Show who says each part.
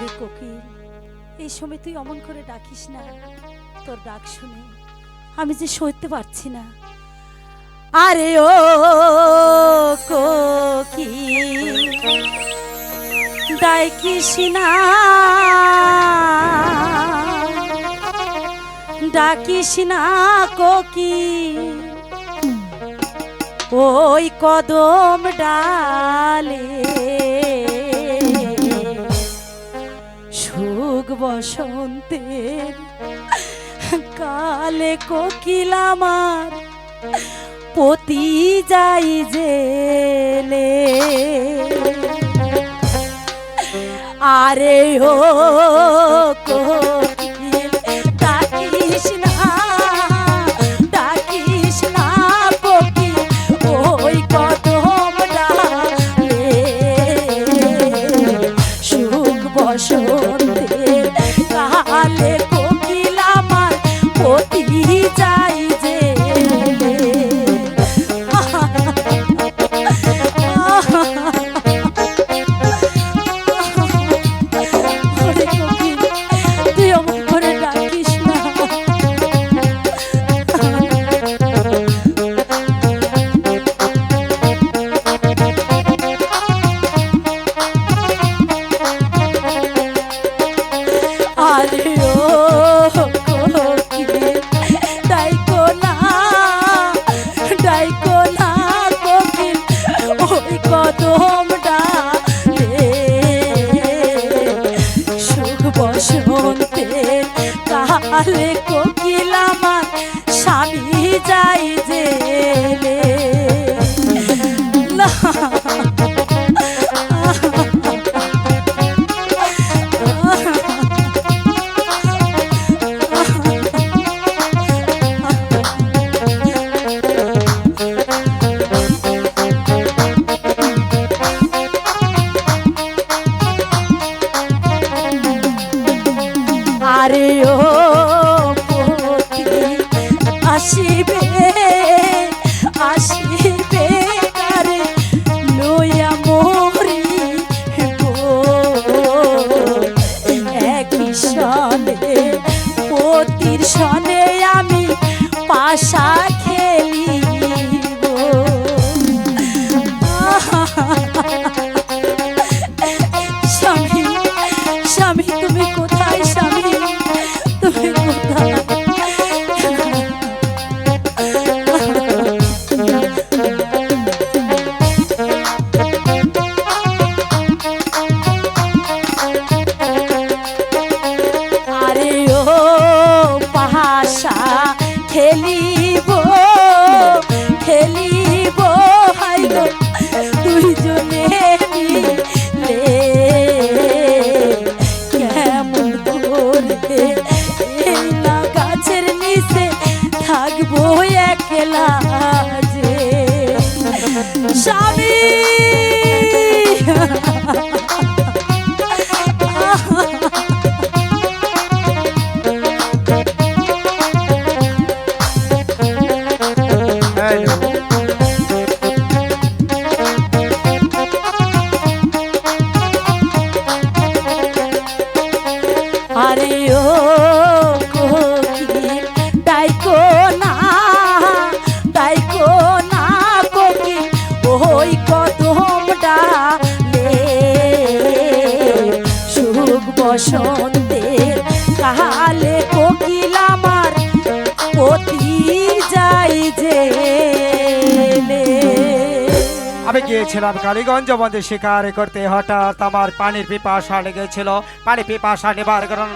Speaker 1: ওরে কোকিল, এই সময় তুই অমন করে ডাকিস না। তোর ডাক শুনে আমি যে সইতে পারছি না। আরে ও কোকিল, ডাকিস না। ডাকিস না কোকিল, ওই কদম ডালে বসন্তের কালে কোকিল আমার পতি যাই জেলে। আরে ও কোকিল না সুখ আমার পতি যাই ডালে সুখ বসন্তের কালে কোকিল আরে ও আসিবে আসিবে কারে লইয়া মরি একই সনে পতির সনে আমি পাশা খেলিব। খেলিব খেলিব হাই গো, দুইজনে মিলে। কেমন করে এই না গাছের নিচে থাকব একলা যে। স্বামী ও কোকিল না ডাইকো না কোকিল ওই কদম ডালে সুখ বসন্তের কালে কোকিল আমার পতি যাই
Speaker 2: আমি গিয়েছিলাম কালীগঞ্জ বন্ধে শিকার করতে হঠাৎ আমার পানির পিপাসা লেগেছিল। পানি পিপাসা নিবারণ